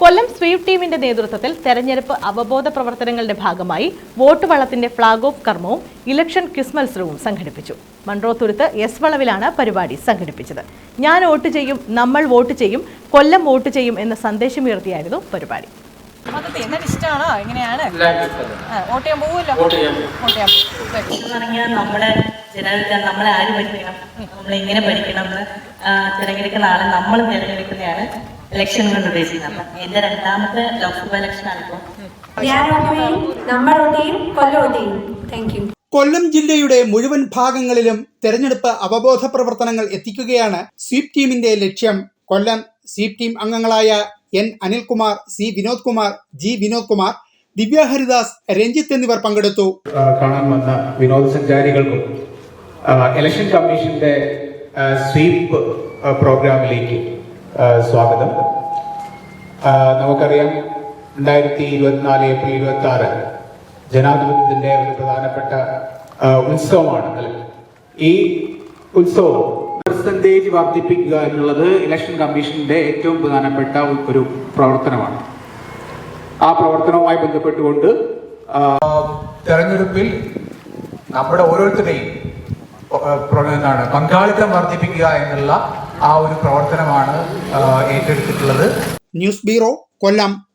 കൊല്ലം SVEEP ടീമിന്റെ നേതൃത്വത്തിൽ തെരഞ്ഞെടുപ്പ് അവബോധ പ്രവർത്തനങ്ങളുടെ ഭാഗമായി വോട്ട് വള്ളത്തിന്റെ ഫ്ളാഗ് ഓഫ് കർമ്മവും ഇലക്ഷൻ ക്വിസ് മത്സരവും സംഘടിപ്പിച്ചു. മൺറോത്തുരുത്ത് എസ് വളവിലാണ് പരിപാടി സംഘടിപ്പിച്ചത്. ഞാൻ വോട്ട് ചെയ്യും നമ്മൾ വോട്ട് ചെയ്യും കൊല്ലം വോട്ട് ചെയ്യും എന്ന സന്ദേശം സന്ദേശമുയർത്തിയായിരുന്നു പരിപാടി. ഇഷ്ടമാണോ? എങ്ങനെയാണ്? ആ, വോട്ട് ചെയ്യാൻ പോവുമല്ലോ? വോട്ട് ചെയ്യാൻ നമ്മളെ നമ്മളെ ആര് പഠിക്കണം നമ്മൾ എങ്ങനെ ഭരിക്കണം എന്ന് തിരഞ്ഞെടുക്കുന്ന ആളെ നമ്മൾ തിരഞ്ഞെടുക്കുന്നതാണ് ഇലക്ഷൻ കൊണ്ട് ഉദ്ദേശിക്കുന്നത്. അപ്പം എന്റെ രണ്ടാമത്തെ ലോക്സഭ ഇലക്ഷൻ ആണ് ഇപ്പോൾ ഞാൻ നമ്മൾ Kollam vote thank you Kollam ജില്ലയുടെ മുഴുവൻ ഭാഗങ്ങളിലും തെരഞ്ഞെടുപ്പ് അവബോധ പ്രവർത്തനങ്ങൾ എത്തിക്കുകയാണ് സ്വീപ് ടീമിന്റെ ലക്ഷ്യം. കൊല്ലം സ്വീപ് ടീം അംഗങ്ങളായ N Anilkumar C Vinod Kumar G Vinod Kumar Divya Haridas Ranjith എന്നിവർ പങ്കെടുത്തു. കാണാൻ വന്ന വിനോദസഞ്ചാരികൾക്കും ഇലക്ഷൻ കമ്മീഷന്റെ സ്വീപ് പ്രോഗ്രാമിലേക്ക് സ്വാഗതം. നമുക്കറിയാം രണ്ടായിരത്തി ഇരുപത്തിനാല് ഏപ്രിൽ ഇരുപത്തി ആറ് ജനാധിപത്യത്തിന്റെ ഒരു പ്രധാനപ്പെട്ട ഉത്സവമാണ് ഈ ഉത്സവം പെർസെന്റേജ് വർദ്ധിപ്പിക്കുക എന്നുള്ളത് ഇലക്ഷൻ കമ്മീഷന്റെ ഏറ്റവും പ്രധാനപ്പെട്ട ഒരു പ്രവർത്തനമാണ്. ആ പ്രവർത്തനവുമായി ബന്ധപ്പെട്ടുകൊണ്ട് തെരഞ്ഞെടുപ്പിൽ നമ്മുടെ ഓരോരുത്തരുടെയും എന്താണ് പങ്കാളിത്തം വർദ്ധിപ്പിക്കുക എന്നുള്ള ആ ഒരു പ്രവർത്തനമാണ് ഏറ്റെടുത്തിട്ടുള്ളത്. News bureau Kollam.